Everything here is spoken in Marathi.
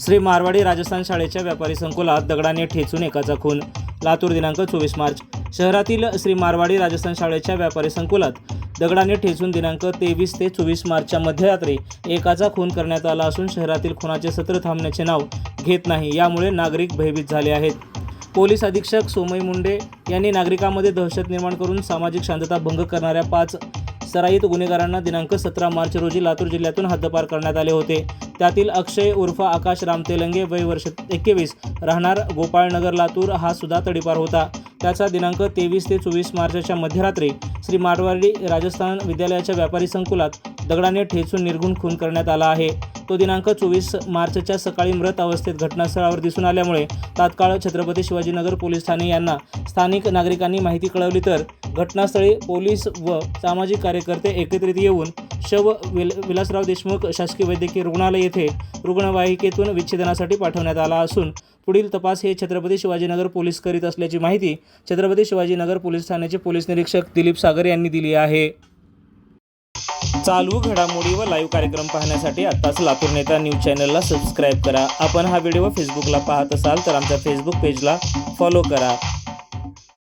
श्री मारवाडी राजस्थान शाळेच्या व्यापारी संकुलात दगडाने ठेचून एकाचा खून. लातूर दिनांक चोवीस मार्च. शहरातील श्री मारवाडी राजस्थान शाळेच्या व्यापारी संकुलात दगडाने ठेचून दिनांक तेवीस ते चोवीस मार्चच्या मध्यरात्री एकाचा खून करण्यात आला असून शहरातील खुनाचे सत्र थांबण्याचे नाव घेत नाही यामुळे नागरिक भयभीत झाले आहेत. पोलीस अधीक्षक सोमय मुंडे यांनी नागरिकांमध्ये दहशत निर्माण करून सामाजिक शांतता भंग करणाऱ्या पाच सराईत गुन्हेगारांना दिनांक सतरा मार्च रोजी लातूर जिल्ह्यातून हद्दपार करण्यात आले होते. त्यातील अक्षय उर्फ आकाश रामतेलंगे वय वर्ष एकवीस राहणार गोपाळनगर लातूर हा सुद्धा तडीपार होता. त्याचा दिनांक तेवीस ते चोवीस मार्चच्या मध्यरात्री श्री मारवाडी राजस्थान विद्यालयाच्या व्यापारी संकुलात दगडाने ठेचून निर्गुण खून करण्यात आला आहे. तो दिनांक चोवीस मार्चच्या सकाळी मृत अवस्थेत घटनास्थळावर दिसून आल्यामुळे तात्काळ छत्रपती शिवाजीनगर पोलीस ठाणे यांना स्थानिक नागरिकांनी माहिती कळवली तर घटनास्थळी पोलीस व सामाजिक कार्यकर्ते एकत्रित येऊन शव विल विलासराव देशमुख शासकीय वैद्यकीय रुग्णालय येथे रुग्णवाहिकेतून विच्छेदनासाठी पाठवण्यात आला असून पुढील तपास हे छत्रपती शिवाजीनगर पोलीस करीत असल्याची माहिती छत्रपती शिवाजीनगर पोलीस ठाण्याचे पोलीस निरीक्षक दिलीप सागर यांनी दिली आहे. चालू घडामोडी व लाईव्ह कार्यक्रम पाहण्यासाठी आत्ताच लातूर नेता न्यूज चॅनलला सबस्क्राईब करा. आपण हा व्हिडिओ फेसबुकला पाहत असाल तर आमच्या फेसबुक पेजला फॉलो करा.